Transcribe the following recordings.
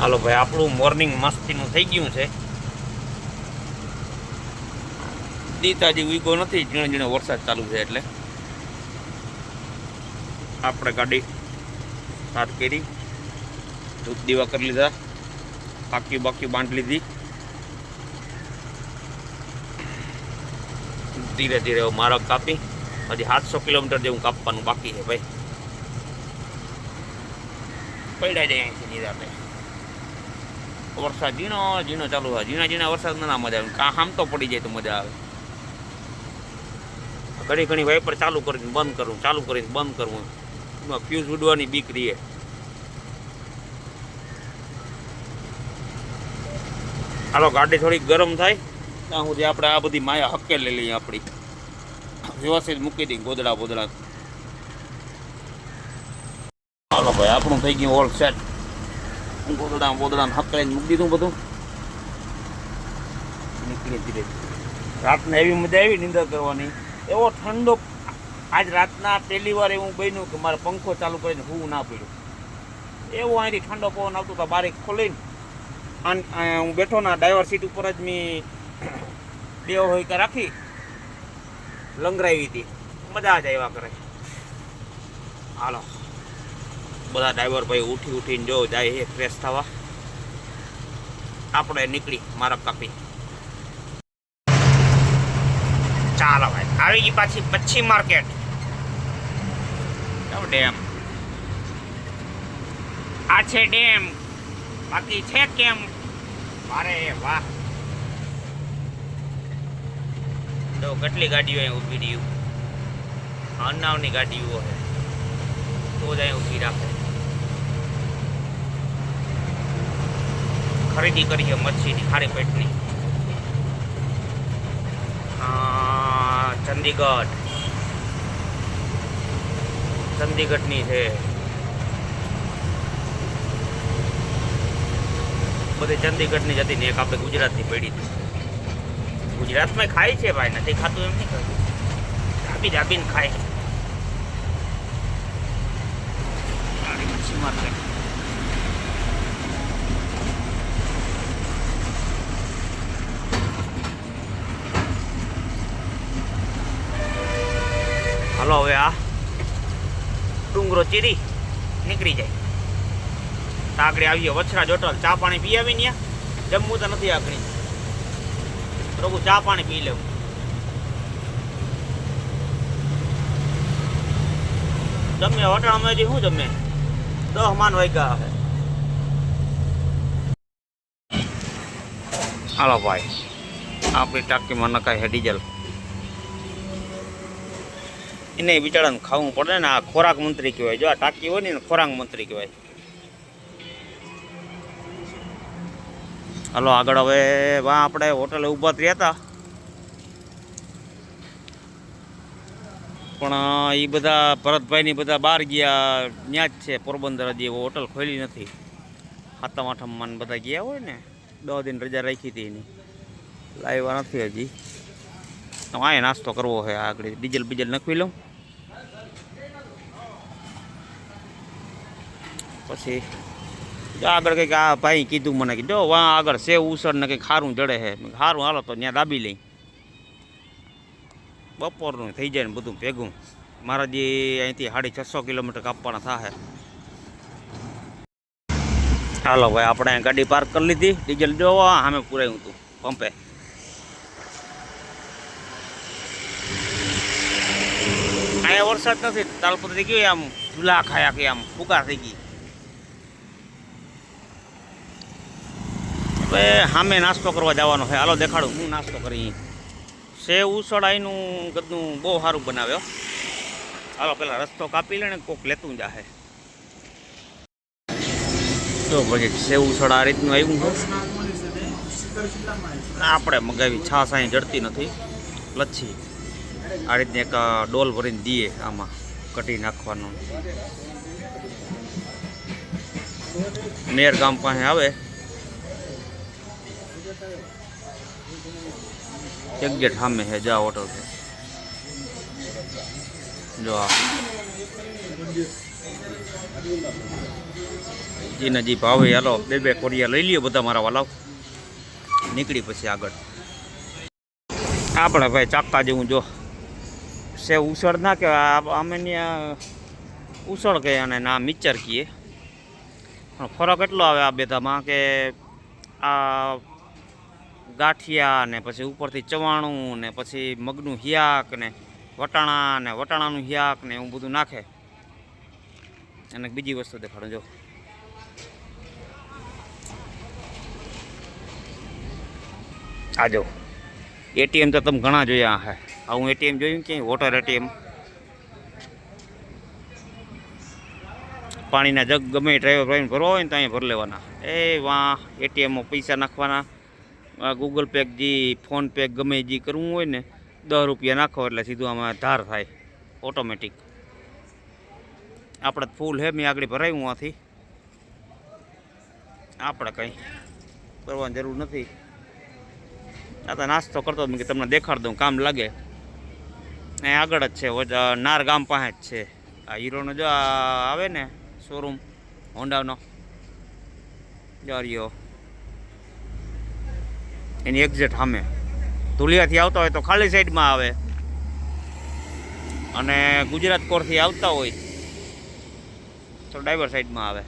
હાલો ભાઈ, આપણું મોર્નિંગ મસ્તીનું થઈ ગયું છે. દીતાજી ઉઈકો નથી જીણે જીણે વરસાદ ચાલુ છે એટલે. આપણે ગાડી સ્ટાર્ટ કરી ધૂપ દીવા કરી લીધા, પાકી બાકી બાંધ લીધી. ધીરે ધીરે માર્ગ કાપી, હજી સાતસો કિલોમીટર જેવું કાપવાનું બાકી છે ભાઈ. પડ્યા જાય અહીંથી નિરાતે. વરસાદ ઝીણો ઝીણો ચાલુ હોય. ઝીણા ઝીણા વરસાદ ના મજા આવે. કાં હામતો પડી જાય તો મજા આવે. ઘણી ઘણી વાઇપર ચાલુ કરીને બંધ કરવું ચાલુ કરીને બંધ કરવું એમાં ફ્યુઝ ઉડવાની બીક રહીએ હાલો, ગાડી થોડીક ગરમ થાય. ત્યાં સુધી આપણે આ બધી માયા હકેલી લઈએ આપણી. વ્યવસ્થિત મૂકી દઈએ, ગોદડા બોદડા. હાલો ભાઈ, આપણું થઈ ગયું ઓલ સેટ ગોદડા બોદડા હકેલીને મૂકી દીધું બધું. નીકળી ધીરે રાતને એવી મજા આવી નિંદર કરવાની. એવો ઠંડો, આજ રાતના પહેલી વાર એવું બન્યું કે મારે પંખો ચાલુ કરીને હું ના પડ્યું. એવો અહીંથી ઠંડો પવન આવતો હતો બારીક ખોલીને આન- હું બેઠો ના ડ્રાઈવર સીટ ઉપર જ મેં દેવ હોય કે રાખી લંગરાવી હતી. મજા જ આવ્યા કરે. હાલો. બધા ડ્રાઈવર ભાઈ ઉઠી ઉઠીને જો જાય છે ફ્રેશ થવા. આપણે નીકળી મારા કાપી. ચાલો ભાઈ, આવી ગઈ પાછી પછી માર્કેટ ડેમ આ છે ડેમ બાકી છે કેમ? મારે વાહ. તો કેટલી ગાડીઓ અહીં ઊભી રહ્યું. અનાવની ગાડીઓ છે. તો જ અહીં ઊભી રાખે. ખરીદી કરીએ છે મચ્છીની, ખારી પેટની. ચંદીગઢ. ચંદીગઢની છે. બધી ચંદીગઢની જ હતી ને એક આપણે ગુજરાતની પડી હતી. ગુજરાતમાં ખાય છે ભાઈ, નથી ખાતું એમ નહીં ખાતું. ડાબી ડાબીને ખાય. ગાડી મચ્છી માર્કેટ હાલો હવે આ ડુંગરો ચીરી નીકળી જાય. તો આગળ આવીએ વછરા જોટલ, ચા પાણી પી આવી ને જમવું તો નથી આગળ પ્રભુ, ચા પાણી પી લેવું. જમે હોટલ અમે શું જમે? દહ માન વાગ્યા હે. હાલો ભાઈ, આપણી ટાંકીમાં નખાય છે ડીઝલ. એને બિચારાને ખાવું પડે ને આ ખોરાક મંત્રી કહેવાય. જો આ ટાંકી હોય ને ખોરાક મંત્રી કહેવાય. હાલો, આગળ હવે વા આપણે હોટલે ઊભા રહ્યા હતા પણ એ બધા ભરતભાઈની બધા બહાર ગયા ત્યાં જ છે, પોરબંદર હજી એવો હોટલ ખોલી નથી. સાતમ આઠમમાં બધા ગયા હોય ને દસ દિન રજા રાખી હતી એની. લાવ્યા નથી હજી. તો આ નાસ્તો કરવો છે આગળ. ડીઝલ બીજલ નખવી લઉં. પછી આગળ કંઈક આ ભાઈ કીધું મને કે જો વાં આગળ સેવ ઉસળ ને કંઈક સારું જડે છે સારું હાલો, તો ત્યાં દાબી લઈ. બપોરનું થઈ જાય ને બધું ભેગું. મારા જે અહીંથી સાડી છસો કિલોમીટર કાપવાના થાય ચાલો ભાઈ આપણે ગાડી પાર્ક કરી લીધી. ડીઝલ જો સામે પુરાયું હતું, પંપે. અહીંયા વરસાદ નથી તાલપુર થઈ ગયો આમ ઝુલા ખાયા કે આમ ફુકા થઈ ગઈ. હવે સામે નાસ્તો કરવા જવાનો છે. હાલો, દેખાડું. હું નાસ્તો કરી. સેવ ઉસળ આઈનું ગદનું બહુ સારું બનાવ્યો હાલો, પેલા રસ્તો કાપી લે ને કોક લેતું જાહે. જો પછી સેવ ઉસળ આ રીતનું આવ્યું છે આપણે મગાવી છાશ અહીં જડતી નથી. લચ્છી. આ રીતની એક ડોલ ભરીને દઈએ આમાં કટી નાખવાનું. નેર ગામ પાસે આવે. એક ગેટ સામે છે જા ઓટો છે જો આ જીના જી ભાવે હાલો બે બે કોરિયા લઈ લ્યો બધા મારા વાલાવ નીકળી પછી આગળ. આપણે ભાઈ ચાક્કા જેવું જો. સે ઉછળ ના કે અમે ત્યાં ઉછળ કહે અને ના મિક્ચર કહીએ પણ ફરક એટલો આવે આ બેધામાં કે આ ગાંઠિયા ને પછી ઉપરથી ચવાણું ને પછી મગનું હિયાક ને વટાણા ને વટાણાનું હિયાક ને એવું બધું નાખે. અને બીજી વસ્તુ દેખાડું, જો. આ જો. એટીએમ તો તમે ઘણા જોયા હે. આ હું એટીએમ જોયું ક્યાંય? Water ATM. પાણીના જગ ગમે ડ્રાઈવર ભાઈને ભરવા હોય ને તો અહીંયા ભરી લેવાના. એ વાહ, એટીએમમાં પૈસા નાખવાના. આ ગૂગલ પે જે ફોન પે ગમે જે કરવું હોય ને, દસ રૂપિયા નાખો એટલે સીધું આમાં ધાર થાય ઓટોમેટિક આપણે ફૂલ હે, મેં આગળ ભરાયું આથી. આપણે કંઈ કરવાની જરૂર નથી. આ તો નાસ્તો કરતો કે તમને દેખાડ દઉં, કામ લાગે. એ આગળ જ છે નાર ગામ પાસે જ છે. આ હીરોનો જો આવે ને શોરૂમ હોન્ડાનો જારિયો એની એક્ઝેક્ટ સામે. ધુલિયાથી આવતા હોય તો ખાલી સાઈડમાં આવે. અને ગુજરાત કોરથી આવતા હોય તો ડ્રાઈવર સાઈડમાં આવે.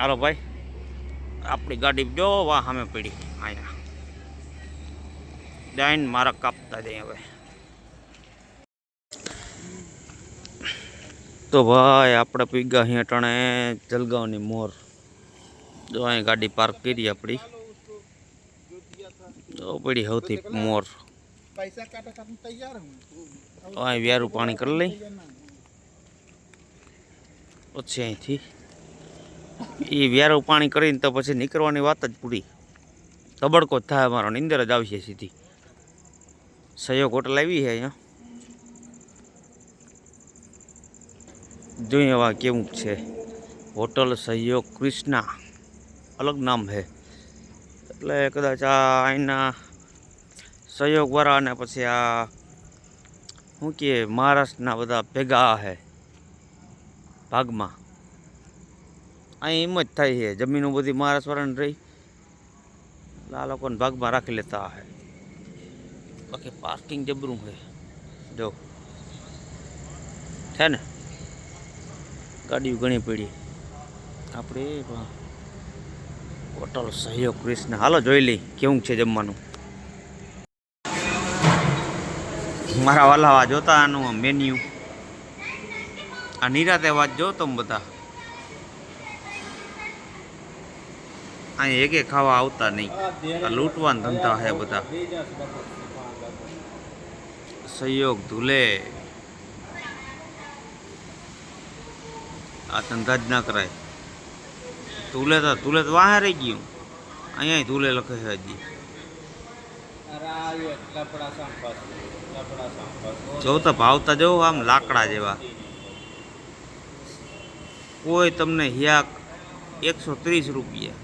હાલો ભાઈ, આપણી ગાડી જો વાહ સામે પડી. અહીંયા જઈને મારા કાપતા જઈએ હવે. તો ભાઈ, આપણે પીગા અહીંયા ટણે જલગાંવની મોર. જો અહીં ગાડી પાર્ક કરી આપણી તો પડી સૌથી મોર. અહીં વ્યારું પાણી કરી લઈ. પછી અહીંથી. એ વ્યારું પાણી કરીને તો પછી નીકળવાની વાત જ પૂરી. તબડકો જ થાય અમારો, નીંદર જ આવશે સીધી. સહયોગ હોટલ આવી છે અહીંયા. જોઈએ કેવું છે. હોટલ સહયોગ કૃષ્ણા. અલગ નામ છે એટલે કદાચ આ અહીંના સહયોગવાળા અને પછી આ શું કહે મહારાષ્ટ્રના બધા ભેગા છે ભાગમાં. અહીં એમ જ થાય છે, જમીનો બધી મહારાષ્ટ્રવાળાને રહી. એટલે આ લોકોને ભાગમાં રાખી લેતા હે. બાકી પાર્કિંગ જબરું છે જો. છે ને? ગાડીઓ ઘણી પડી. આપણે હોટલ સહયોગ કૃષ્ણ હાલો, જોઈ લઈ, કેવું છે જમવાનું? મારા વાલાવા જોતા આનું મેન્યુ આ નિરાતે વાત જો તમે બધા. અહીં એકે ખાવા આવતા નહીં. આ લૂંટવાના ધંધા છે બધા. સહયોગ ધૂલે. આ ધંધા જ ના કરાય. ધૂલે તો ધૂલે તો વાહે રહી ગયું. અહીંયા ધૂલે લખે છે હજી. જો તો ભાવતા જવું આમ લાકડા જેવા. કોઈ તમને હિયાક એકસો ત્રીસ રૂપિયા.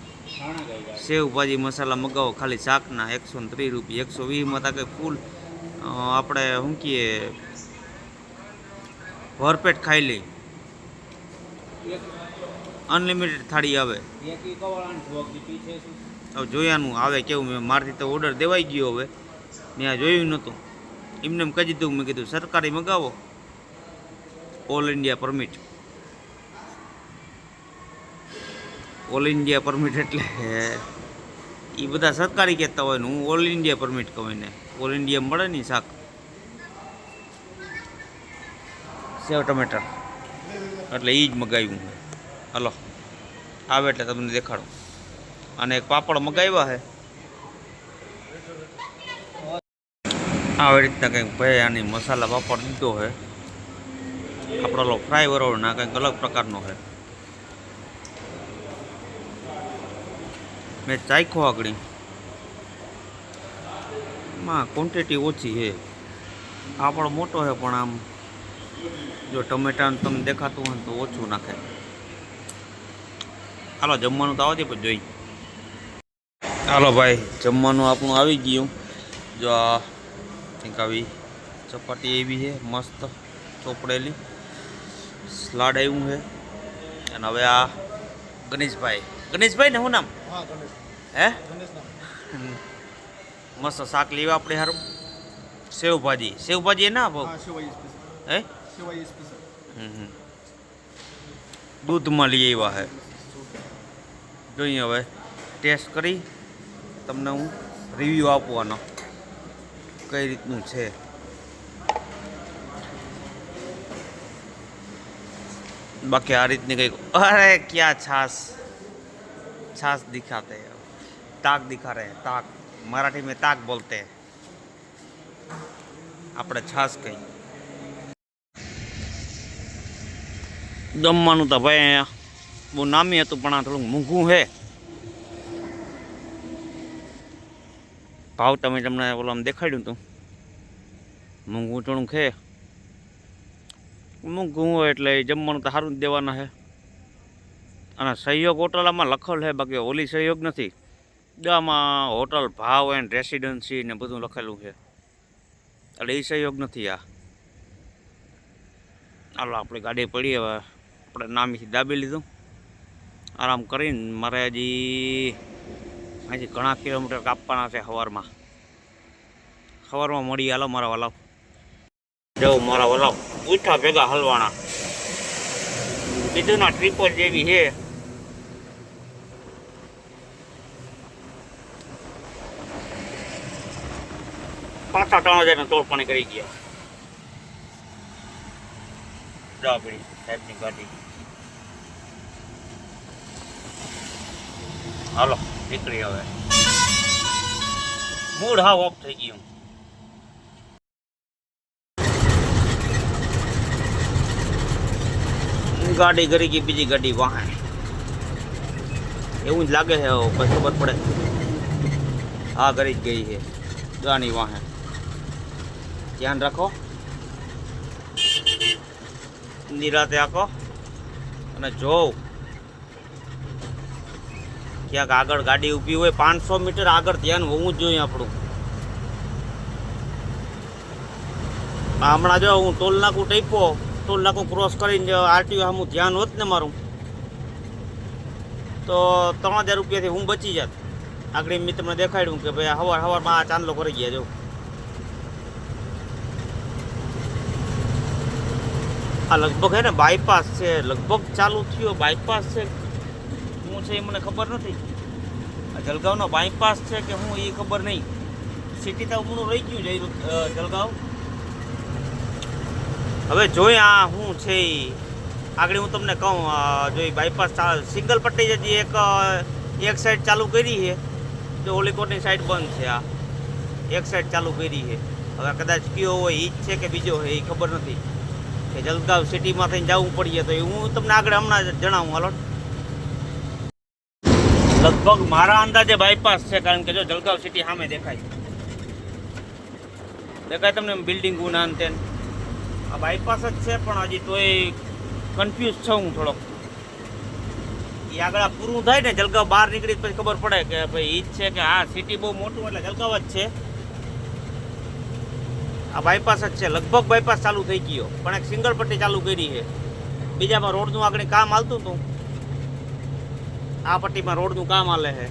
સેવ ભાજી મસાલા મગાવો ખાલી શાકના એકસો ત્રીસ રૂપિયા. એકસો વીસમાં તાકે ફૂલ આપણે શું કહીએ ભરપેટ ખાઈ લઈ. અનલિમિટેડ થાળી આવે. હવે જોયાનું આવે કેવું મેં મારથી તો ઓર્ડર દેવાઈ ગયો હવે. મેં આ જોયું નહોતું. એમને એમ કહી દીધું મેં કીધું સરકારી મગાવો. All India permit all India permit એટલે એ બધા સરકારી કહેતા હોય ને હું ઓલ ઇન્ડિયા પરમિટ કહું ને ઓલ ઇન્ડિયા મળે ને શાક. સેવ ટમેટર એટલે એ જ મગાવ્યું હલો. આવે એટલે તમને દેખાડું. અને એક પાપડ મગાવ્યા છે આવી રીતના કંઈક ભાઈ આની મસાલા પાપડ દીધો છે આપણો ફ્રાય વરોળ ના કંઈક અલગ પ્રકારનો છે મેં ચાખ્યો આગળ. માં ક્વોન્ટિટી ઓછી છે પાપડ મોટો છે પણ આમ જો ટમેટાનું તમને દેખાતું હોય તો ઓછું નાખે. હાલો જમવાનું તો આવતી પણ જોઈ. હાલો ભાઈ જમવાનું આપણું આવી ગયું. જો આ કંઈક આવી ચપાટી એવી છે મસ્ત ચોપડેલી. સ્લાડ આવ્યું છે. અને હવે આ ગણેશભાઈ. ગણેશભાઈ ને શું નામ? હે મસ્ત શાક લેવા આપણે સારું સેવભાજી સેવભાજી એ ના ભાવ? હા હે. દૂધમાં લઈ આવ્યા છે. જોઈએ હવે. ટેસ્ટ કરી. તમને હું રિવ્યૂ આપવાનો. કઈ રીતનું છે? બાકી આ રીતની કંઈક અરે, ક્યાં છાસ? છાસ દિખાતે. તાક દિખા રહે તાક. મરાઠી મેં તાક બોલતે. આપણે છાસ કહીએ જમવાનું તો ભાઈ અહીંયા બહુ નામી હતું, પણ આ થોડુંક મોંઘું છે ભાવ તમે તમને ઓલામ દેખાડ્યું હતું મોંઘું થોડુંક છે મોંઘું હોય એટલે જમવાનું તો સારું જ દેવાના છે અને સહયોગ હોટલામાં લખેલ છે બાકી ઓલી સહયોગ નથી. આમાં હોટલ ભાવ એન્ડ રેસિડન્સી ને બધું લખેલું છે એટલે એ સહયોગ નથી આ. હાલો, આપણે ગાડી પડી, હવે આપણે નામીથી દાબી લીધું. આરામ કરીને મારે હજી અહીંથી ઘણા કિલોમીટર કાપવાના છે સવારમાં સવારમાં મળી હાલો મારા વાલાવ. જવું મારા વાલાવ. ઉઠા ભેગા હલવાના. બીજું ના ટ્રીપલ જેવી છે. પાછા ત્રણ હજાર ને તોડપાણી કરી ગયા. ગાડી. હાલો, નીકળી હવે. મૂડ હાવ ઓફ થઈ ગયું. ગાડી કરી ગઈ, બીજી ગાડી વાહન એવું જ લાગે છે પછી ખબર પડે. હા કરી જ ગઈ છે ગાની વાહન ધ્યાન રાખો. નિરાતે આખો. અને જોવ ક્યાંક આગળ ગાડી ઊભી હોય, પાંચસો મીટર આગળ ધ્યાન હોવું જ જોઈએ આપણું. હમણાં જો હું ટોલ નાકું ટેપો ટોલ નાકું ક્રોસ કરીને આરટીઓ સામું ધ્યાન હોત ને મારું, તો ત્રણ હજાર રૂપિયાથી હું બચી જાત. આગળ મેં તમને દેખાડ્યું કે ભાઈ હવાર હવારમાં આ ચાંદલો કરી ગયા જો. આ લગભગ હે ને બાયપાસ છે, લગભગ ચાલુ થયો બાયપાસ છે. છે એ મને ખબર નથી. આ જલગાંવનો બાયપાસ છે કે હું એ ખબર નહીં. સિટી તો હમણું રહી ગયું જઈ જલગાંવ. હવે જોઈ આ શું છે એ. આગળ હું તમને કહું જો બાયપાસ સિંગલ પટ્ટી જે એક એક સાઈડ ચાલુ કરી છે. જો ઓલીકોટની સાઈડ બંધ છે આ. એક સાઈડ ચાલુ કરી છે. હવે કદાચ કયો હોય એ જ છે કે બીજો હોય એ ખબર નથી. કે જલગાંવ સિટીમાં થઈને જવું પડીએ તો એ હું તમને આગળ હમણાં જ જણાવું, હાલો. લગભગ મારા અંદાજે બાયપાસ છે, કારણ કે જો જલગાંવ સિટી સામે દેખાય દેખાય તમને બિલ્ડિંગ ગુના અંતે આ બાયપાસ જ છે, પણ હજી તોય કન્ફ્યુઝ છું હું થોડોક. એ આગળ પૂરું થાય ને, જલગાંવ બહાર નીકળી પછી ખબર પડે કે ભાઈ ઈ જ છે કે આ સિટી બહુ મોટું એટલે જલગાંવ જ છે. આ બાયપાસ જ છે, લગભગ બાયપાસ ચાલુ થઈ ગયો. પણ એક સિંગલ પટ્ટી ચાલુ કરી છે. બીજામાં રોડનું આગળ કામ હાલતું હતું. આ પટ્ટીમાં રોડનું કામ હાલે છે.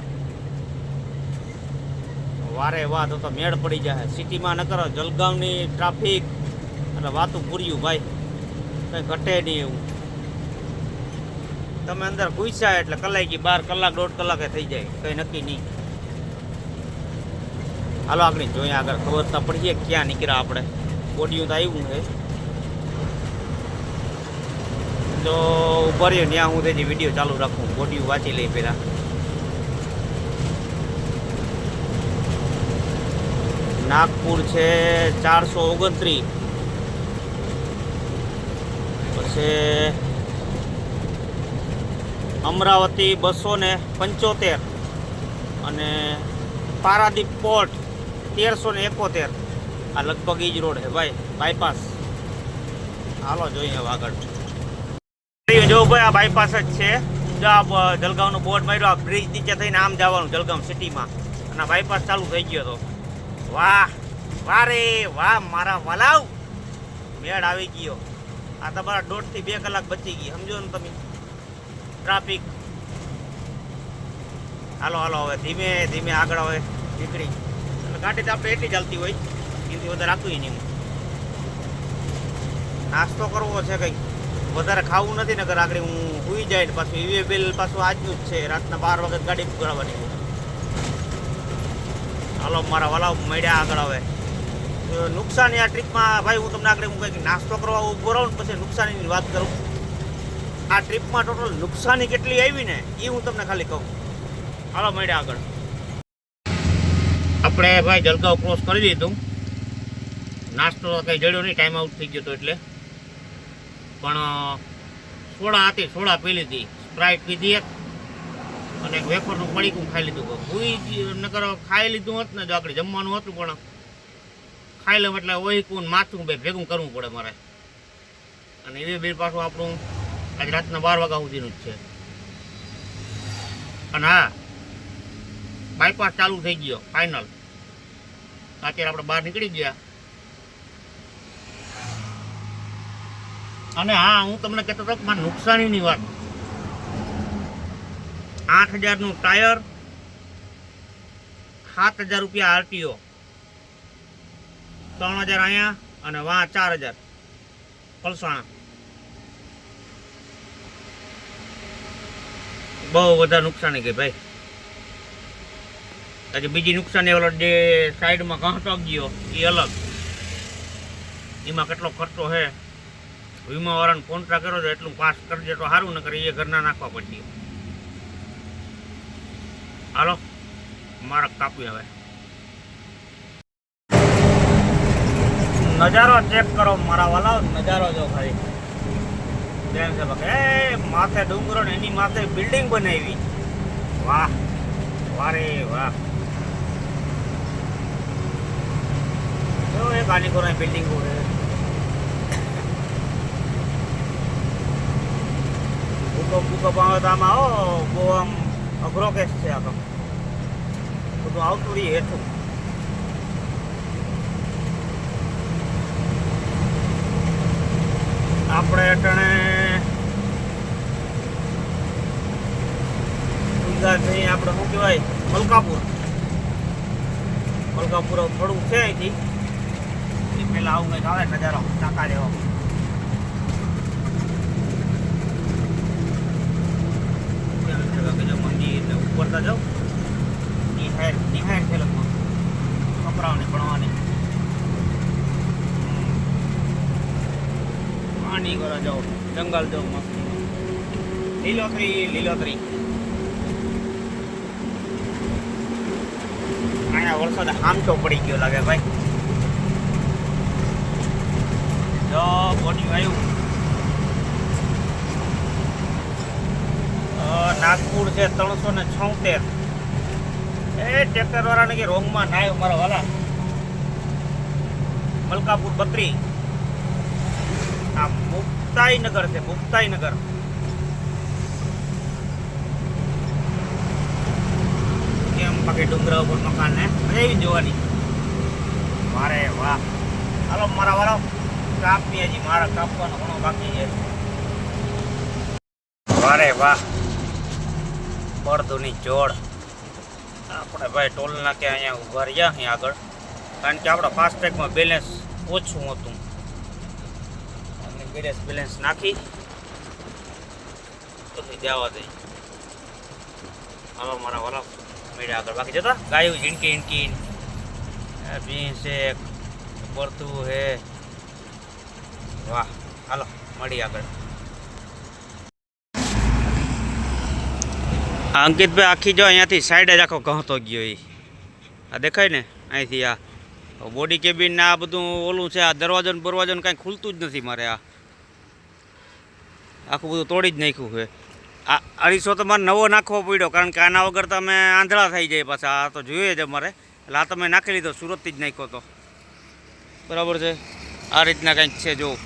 વારે વાહ, તો મેળ પડી જાય સિટીમાં ન કરો જલગાંવની ટ્રાફિક એટલે વાતું પૂર્યું ભાઈ. કંઈ ઘટે નહીં એવું. તમે અંદર ઘૂસ્યા એટલે કલાકી બાર કલાક, દોઢ કલાકે થઈ જાય. કંઈ નક્કી નહીં. હાલો આપણે જોઈએ આગળ. ખબર તો પડીએ ક્યાં નીકળ્યા આપણે. બોડિયું તો આવ્યું છે. તો ઉપર ત્યાં હું તેથી વીડિયો ચાલુ રાખું. બોડીઓ વાંચી લઈ પહેલાં. નાગપુર છે ચારસો ઓગણત્રીસ. પછી અમરાવતી બસો ને પંચોતેર. અને પારાદીપ પોર્ટ તેરસો ને એકોતેર. આ લગભગ એ જ રોડ છે ભાઈ બાયપાસ હાલો જોઈએ હવે આગળ. જો ભાઈ આ બાયપાસ જ છે. જો આ બ- બોર્ડ માર્યો, આ બ્રિજ નીચે થઈને આમ જવાનું જલગામ સિટીમાં અને બાયપાસ ચાલુ થઈ ગયો હતો વાહ વાહ રે, વાહ, મારા વલાવ. મેળ આવી ગયો. આ તમારા દોઢથી બે કલાક બચી ગઈ, સમજો ને તમે. ટ્રાફિક હાલો હાલો, હવે ધીમે ધીમે આગળ હવે નીકળી. અને ગાડી તો આપણે એટલી ચાલતી હોય, એનાથી વધારે રાખવી નહીં નાસ્તો કરવો છે કંઈક વધારે ખાવું નથી ને આગળ હું સુઈ જાય ને પાછું ઈવી બિલ પાછું આજનું જ છે. રાતના બાર વખત ગાડી પકડવાની હાલો, મારા વાલા મળ્યા આગળ નુકસાન નુકસાની આ ટ્રીપમાં, ભાઈ, હું તમને આગળ હું કંઈક નાસ્તો કરવા ઊભો રહું ને પછી નુકસાનીની વાત કરું. આ ટ્રીપમાં ટોટલ નુકસાની કેટલી આવી ને એ હું તમને ખાલી કહું. હાલો, મળ્યા આગળ. આપણે, ભાઈ, જલગાંવ ક્રોસ કરી દીધું. નાસ્તો કંઈ જડ્યો નહીં ટાઈમ આઉટ થઈ ગયો હતો એટલે. પણ સોડા હતી, સોડા પી લીધી. સ્પ્રાઇટ પીધી એક. અને એક વેફરનું પડીકું ખાઈ લીધું. કોઈ નકર ખાઈ લીધું હોત ને, જો આપણે જમવાનું હતું પણ, ખાઈ લઉં એટલે ઓહીકું ને માથું બે ભેગું કરવું પડે મારે. અને એ બિલ પાછું આપણું આજ રાતના બાર વાગ્યા સુધીનું જ છે. અને હા બાયપાસ ચાલુ થઈ ગયો ફાઇનલ અત્યારે આપણે બહાર નીકળી ગયા. અને હા, હું તમને કહેતો હતો કે મારા નુકસાનીની વાત. આઠ હજારનું ટાયર, સાત હજાર રૂપિયા આરટીઓ, ત્રણ હજાર અહીંયા અને વાં ચાર હજાર. પલસાણા. બહુ વધારે નુકસાની ગઈ ભાઈ. પછી બીજી નુકસાની ઓલો જે સાઈડમાં ઘાંટો ગયો એ અલગ. એમાં કેટલો ખર્ચો છે? વીમાવાળાને કોન્ટ્રાક્ટ કર્યો તો એટલું પાસ કરજે તો સારું ન કરે એ ઘરના નાખવા પડશે. હાલો, મારા કાપી હવે. નજારો ચેક કરો મારા વાલા, નજારો જો ખાલી બેન છે એ, માથે ડુંગરો ને એની માથે બિલ્ડિંગ બનાવી. વાહ, વારે, વાહ. એક આની કોરાની બિલ્ડિંગ છે. ભૂકંપ ભૂકંપ આવે તો આમાં આવો બહુ આમ અઘરો કેસ છે આ તો. બધું આવતું રહી હેઠું. આપણે અટણે ગુજરાત નહીં આપણે શું કહેવાય? મલકાપુર. મલકાપુર થોડું છે અહીંથી. પહેલાં આવું કંઈક આવે નજારો, ટાંકા જેવો. આગળ જો મંદિર ને ઉપર તો જાઉં નિહાર નિહાર છે લગભગ છોકરાઓને ભણવાની પાણી કરવા જાઓ જંગલ જાઓ મસ્ત લીલોતરી લીલોતરી અહીંયા વરસાદ આમચો પડી ગયો લાગે ભાઈ જો બોડી આવ્યું નાગપુર છે ત્રણસો ને છોતેર. એ ટ્રેક્ટર વાળાને કે રોંગમાં ના આવ્યો મારા વાલા. મલકાપુર બત્રી. આ મુક્તાઈનગર છે, મુક્તાઈનગર. કેમ બાકી ડુંગરા ઉપર મકાન ને મજા જોવાની. મારે વાહ. હાલો મારા વાળો કાપની હજી, મારા કાપવાનો ઘણો બાકી છે. વારે વાહ. બળદોની જોડ આપણે ભાઈ ટોલ નાકે અહીંયા ઊભા રહ્યા અહીં આગળ. કારણ કે આપણા ફાસ્ટેગમાં બેલેન્સ ઓછું હતું. અને બેલેન્સ બેલેન્સ નાખી. પછી જવા દઈ. હવે મારા વાલા મેળા આગળ. બાકી જતા ગાયું ઝીણકી ઝીણકી. ભીંસ છે પડતું હે વાહ, હાલો મળી આગળ. અંકિતભાઈ આખી જો અહીંયાથી સાઈડ જ આખો કહતો ગયો એ આ દેખાય ને? અહીંથી આ. બોડી કેબિન આ બધું ઓલું છે, આ દરવાજો ને બરવાજો કાંઈ ખુલતું જ નથી મારે આ. આખું બધું તોડી જ નાખ્યું છે. આ અઢીસો તો મારે નવો નાખવો પડ્યો, કારણ કે આના વગર તો અમે આંધળા થઈ જાય પાછા. આ તો જોઈએ જ અમારે. એટલે આ તમે નાખી લીધો, સુરતથી જ નાખ્યો તો. બરાબર છે? આ રીતના કંઈક છે, જો.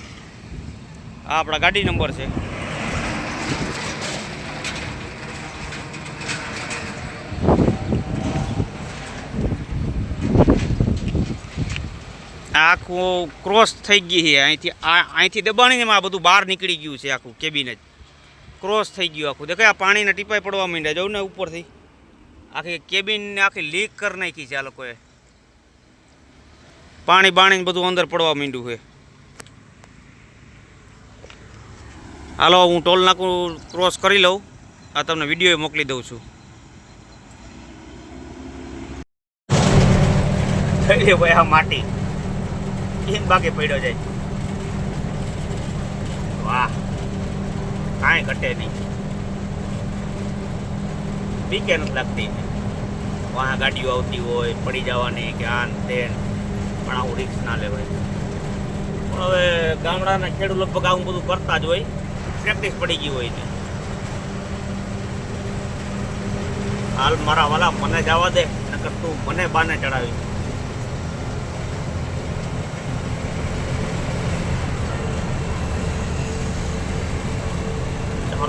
આ આપણા ગાડી નંબર છે. આખું ક્રોસ થઈ ગઈ છે. અહીંથી અહીંથી દબાણીને આ બધું બહાર નીકળી ગયું છે આખું કેબિન જ. ક્રોસ થઈ ગયું આખું. દેખાય, આ પાણીના ટીપાઈ પડવા માંડ્યા. જવું ને ઉપરથી. આખી કેબિનને આખી લીક કરી નાખી છે આ લોકોએ. પાણી બાણી બધું અંદર પડવા માંડ્યું છે. હાલો, હું ટોલ નાકું ક્રોસ કરી લઉં. આ તમને વીડિયો મોકલી દઉં છું. ભાઈ, આ માટી. એમ બાકી પડ્યો જાય. વાહ. કાંઈ ઘટે નહીં. બીકે નથી લાગતી. વાહ, ગાડીઓ આવતી હોય, પડી જવાની કે આન તેન. પણ આવું રિક્સ ના લેવાય. પણ હવે ગામડાના ખેડૂત લગભગ આવું બધું કરતા જ હોય. પ્રેક્ટિસ પડી ગઈ હોય ને હાલ મારા વાલા મને જવા દે, નકર તું મને બાને ચડાવી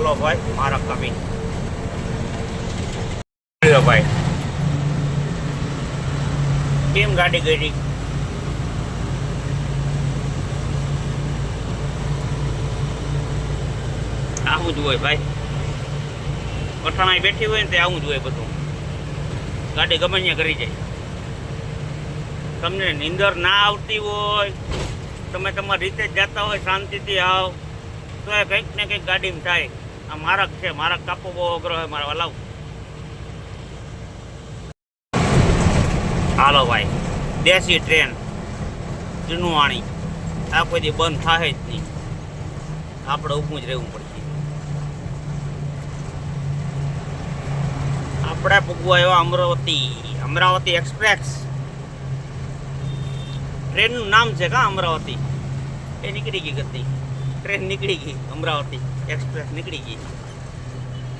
ચાલો ભાઈ, મારા કમી ભાઈ. કેમ ગાડી ગઈ? આવું જ હોય ભાઈ. પઠાણા બેઠી હોય ને તે આવું જ હોય બધું. ગાડી ગમે કરી જાય. તમને નીંદર ના આવતી હોય, તમે તમારી રીતે જ જતા હોય, શાંતિથી આવ. તો એ કંઈક ને કંઈક ગાડીમાં થાય. આ મારક છે, મારક કાપો બહુ અઘરો હોય મારા વાલાવ હાલો ભાઈ, દેશી ટ્રેન, જૂનવાણી. આ કોઈ દી બંધ થાય જ નહીં. આપણે ઊભું જ રહેવું પડશે. આપણે પૂગવા એવા અમરાવતી અમરાવતી એક્સપ્રેસ. ટ્રેનનું નામ છે કા અમરાવતી? એ નીકળી ગઈ હતી ટ્રેન નીકળી ગઈ, અમરાવતી. એક્સપ્રેસ નીકળી ગઈ.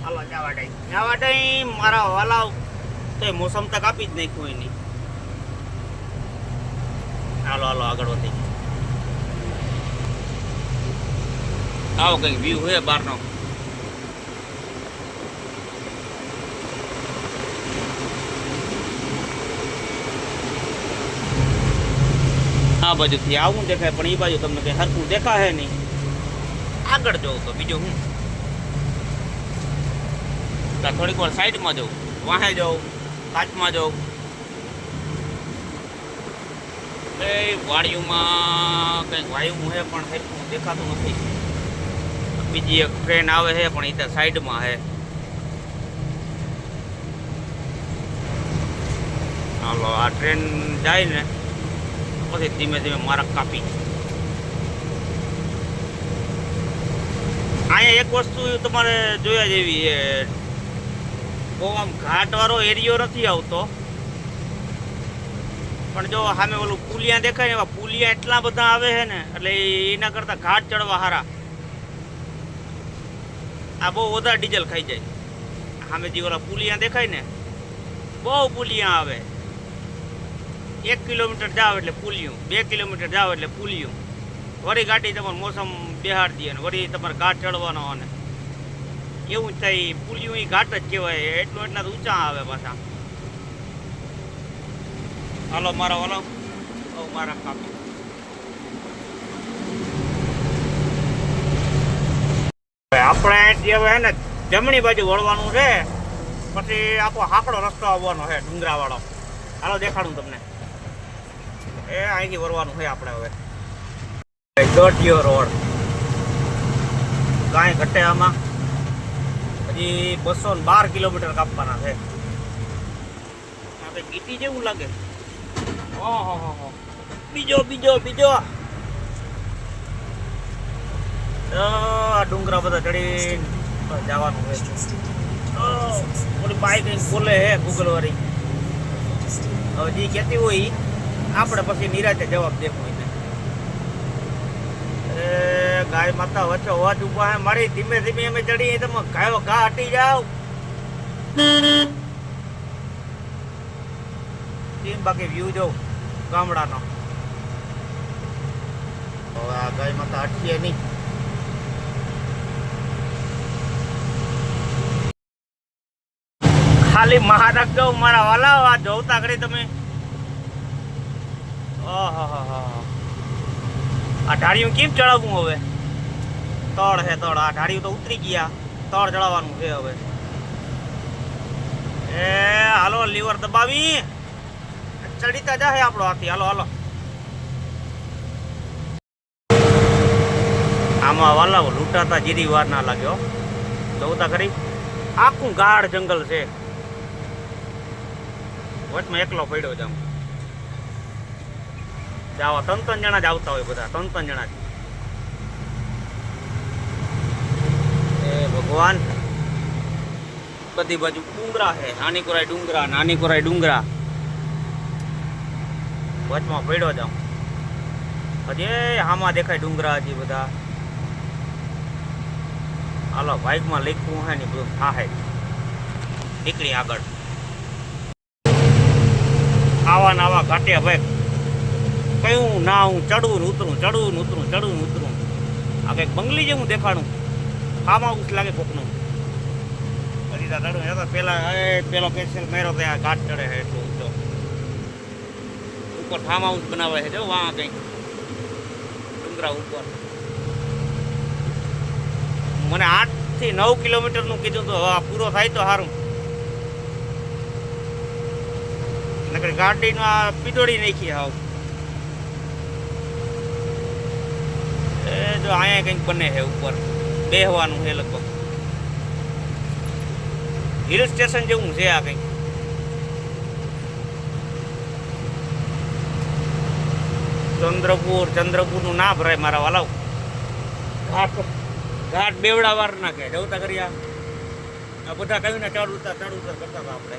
હાલો, જવા ટાઈમ જવા ટાઈમ મારા વાલાવ તો મોસમ તક આપી જ નાખ્યું એની. હાલો હાલો, આગળ વધી આવો કંઈક વ્યૂ હોય બહારનો. આ બાજુથી આવું દેખાય, પણ એ બાજુ તમને કઈ હરકું દેખાશે નહીં. આગળ જવું તો બીજું હું તો થોડીક વાર સાઈડમાં જવું, વાહે જવું કાચમાં જવું. એ વાડીઓમાં કંઈક વાયુ છે પણ હરખું દેખાતું નથી. બીજી એક ટ્રેન આવે છે પણ એ તો સાઈડમાં છે હાલો, આ ટ્રેન જાય ને પછી ધીમે ધીમે મારા કાપી અહીંયા એક વસ્તુ તમારે જોયા જેવી છે. બહુ આમ ઘાટવાળો એરિયો નથી આવતો. પણ જો સામે ઓલું પુલિયા દેખાય ને એવા પુલિયા એટલા બધા આવે છે ને, એટલે એના કરતાં ઘાટ ચડવા હારા. આ બહુ વધારે ડીઝલ ખાઈ જાય. સામે જે ઓલા પુલિયા દેખાય ને, બહુ પુલિયા આવે. એક કિલોમીટર જાવ એટલે પુલિયું, બે કિલોમીટર જાવ એટલે પુલિયું. વળી ગાડી તમારું મોસમ બેહાડ દે ને વળી તમારે ઘાટ ચડવાનો અને એવું થાય, પુલિયું એ ઘાટ જ કહેવાય, એટલું એટલા ઊંચા આવે પાછા. હાલો, મારા હાલો. ઓ મારા કાપી આપણે હવે ને જમણી બાજુ વળવાનું છે, પછી આખો હાકડો રસ્તો આવવાનો છે, ડુંગરાવાળો. હાલો, દેખાડું તમને. એ અહીંથી વળવાનું છે આપણે હવે. દોઢિયો રોડ. કાંઈ ઘટે આમાં. હજી બસો ને બાર કિલોમીટર કાપવાના છે. આપણે ગીટી જેવું લાગે. ઓહો બીજો બીજો બીજો. આ ડુંગરા બધા ચડીને જવાનું છે. તો ઓલી બાઈક બોલે હે ગૂગલ વાળી હવે જે કહેતી હોય આપણે પછી નિરાતે જવાબ દેવો. એ ગાય માતા વચ્ચે અવાજ ઊભા મારી ધીમે ધીમે અમે ચડીએ, તમે ગાયો ઘા હટી જાવ કેમ બાકી વ્યૂ જો, ગામડાનો. હવે આ ગાય માતા હટીએ નહીં. ખાલી મહારાજ મારા વાલા જોતા કરી તમે. ઓહો હો હો. આ ઢાળિયું કેમ ચડાવવું હવે? તળ હે તળ, આ ઢાળિયું તો ઉતરી ગયા. તળ ચડાવવાનું છે હવે. એ, હાલો, લીવર દબાવી. ચડીતા જાહે આપણો હાથી. હાલો હાલો. આમાં વાલા લૂંટાતા જીરી વાર ના લાગ્યો જોતા ખરી. આખું ગાઢ જંગલ છે. વચમાં એકલો પડ્યો જામ જાવા ત્રણ ત્રણ જણા જ આવતા હોય બધા, ત્રણ ત્રણ જણા એ ભગવાન, બધી બાજુ ડુંગરા છે, નાની કોરાય ડુંગરા, નાની કોરાય ડુંગરા. વચમાં પડ્યો જાઉં. હજી હામાં દેખાય ડુંગરા હજી બધા. હાલો બાઇકમાં લીખવું હે ને બધું થાહે. નીકળી આગળ. આવા ને આવા ઘાટે ભાઈ કયું ના હું ચડવું ને ઉતરું ચડવું ને ઉતરું ચડવું ને ઉતરું. આ કંઈક બંગલી જેવું દેખાડું. ખામાં હાઉસ લાગે કોકનું. પછી ચડવું એ તો પેલા, એ પેલો પેન્સિલ મેરો ત્યાં ઘાટ ચડે છે એટલું ઊંચો ઉપર ફાર્મ હાઉસ બનાવે છે, જો વાં કંઈક. ડુંગરા ઉપર. મને આઠથી નવ કિલોમીટરનું કીધું તો આ પૂરો થાય તો સારું. નકર ગાડીમાં પીડોળી નાખી હાવ એ જો અહીંયા કંઈક બને છે ઉપર. બેહવાનું છે લગભગ. હિલ સ્ટેશન જેવું છે આ કંઈક. ચંદ્રપુર ચંદ્રપુરનું ના ભરાય મારા વાલાવ ઘાટ. ઘાટ બેવડા વાર નાખે જવતા કરી આ. બધા કહીને ચડ ઉતાર ચડ ઉતાર કરતા હતા આપણે.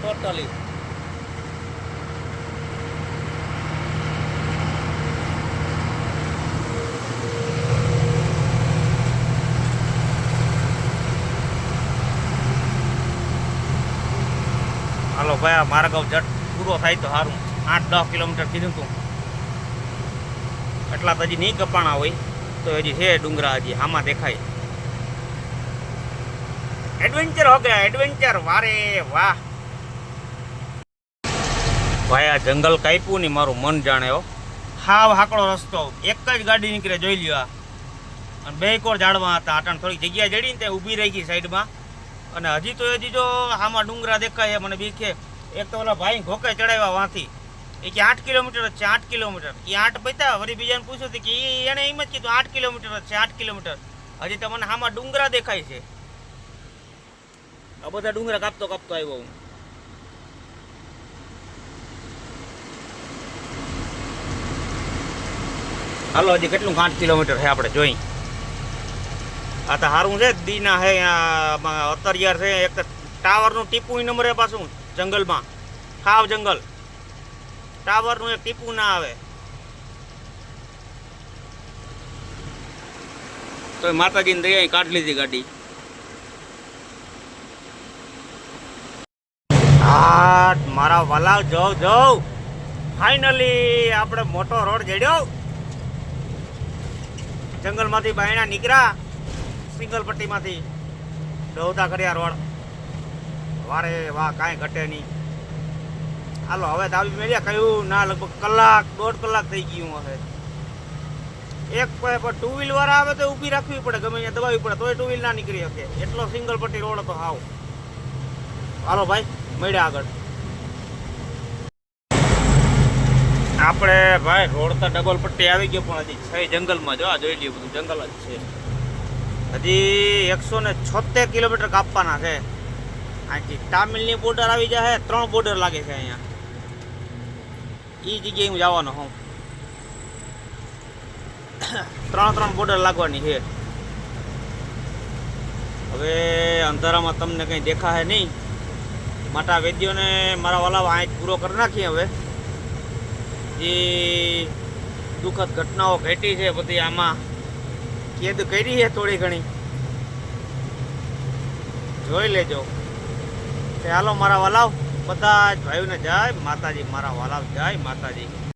ટોટલી હાલો ભાઈ, મારા ગામ જટ પૂરો થાય તો સારું આઠ, દસ કિલોમીટર કીધું તું. એટલા તો હજી નહીં કપાણા હોય, તો હજી છે ડુંગરા હજી આમાં દેખાય. એડવેન્ચર હો ગયા એડવેન્ચર વારે વાહ. ભાઈ, આ જંગલ કાપ્યું ને મારું મન જાણે હો. હાવ હાકડો રસ્તો. એક જ ગાડી નીકળે, જોઈ લ્યો અને બે કોર ઝાડવા હતા, આટણ થોડીક જગ્યા જડી ને ત્યાં ઊભી રહી ગઈ સાઈડમાં. અને હજી તો હજી જો આમાં ડુંગરા દેખાય, મને બીકે એક તો ઓલા ભાઈ ઘોકે ચડાવ્યા વાંથી. એ કે આઠ કિલોમીટર છે, આઠ કિલોમીટર. એ આઠ બતા વળી બીજાને પૂછ્યું કે એણે એમ જ કીધું, આઠ કિલોમીટર છે, આઠ કિલોમીટર. હજી તો મને આમાં ડુંગરા દેખાય છે. આ બધા ડુંગરા કાપતો કાપતો આવ્યો હું. હાલો, હજી કેટલું આઠ કિલોમીટર છે આપણે જોઈ. આ તો સારું છે, દીના છે અહીંયા અતરિયાર છે, એક ટાવરનું ટીપું નંબરે પાછું. જંગલમાં. ખાવ જંગલ. ટાવરનું એક ટીપું ના આવે. તો માતાજીને દયા કાઢ લીધી ગાડી. હા મારા વાલા જવ જવ. ફાઇનલી આપણે મોટો રોડ જડ્યો જંગલમાંથી બાયણા નીકળ્યા. સિંગલ પટ્ટીમાંથી દોતા કર્યા રોડ. વારે વાહ, કાંઈ ઘટે નહીં. હાલો, હવે દાવી મેળ્યા કયું ના, લગભગ કલાક, દોઢ કલાક થઈ ગયું હવે. એક ટુ વ્હીલ વાળા આવે તો ઊભી રાખવી પડે, ગમે ત્યાં દબાવી પડે, તોય ટુ વ્હીલ ના નીકળી શકે. એટલો સિંગલ પટ્ટી રોડ હતો હાવ. હાલો ભાઈ, મળ્યા આગળ. આપણે, ભાઈ, રોડ તો ડબલ પટ્ટી આવી ગયો, પણ હજી છે જંગલમાં. જો, આ જોઈ લઈએ બધું જંગલ જ છે. હજી એકસો ને છોતેર કિલોમીટર કાપવાના છે. અહીંથી તામિલની બોર્ડર આવી જાય ત્રણ બોર્ડર લાગે છે અહીંયા. એ જગ્યાએ હું જવાનો હું ત્રણ ત્રણ બોર્ડર લાગવાની છે. હવે અંધારામાં તમને કંઈ દેખાશે નહીં. માટા વેદ્યોને મારા વાલા આંખ પૂરો કરી નાખી હવે. જે દુઃખદ ઘટનાઓ ઘટી છે બધી આમાં. કેદ કરી છે થોડી ઘણી. જોઈ લેજો. હાલો મારા વાલાવ. બધા જ ભાઈઓને જય માતાજી મારા વાલાવ જય માતાજી.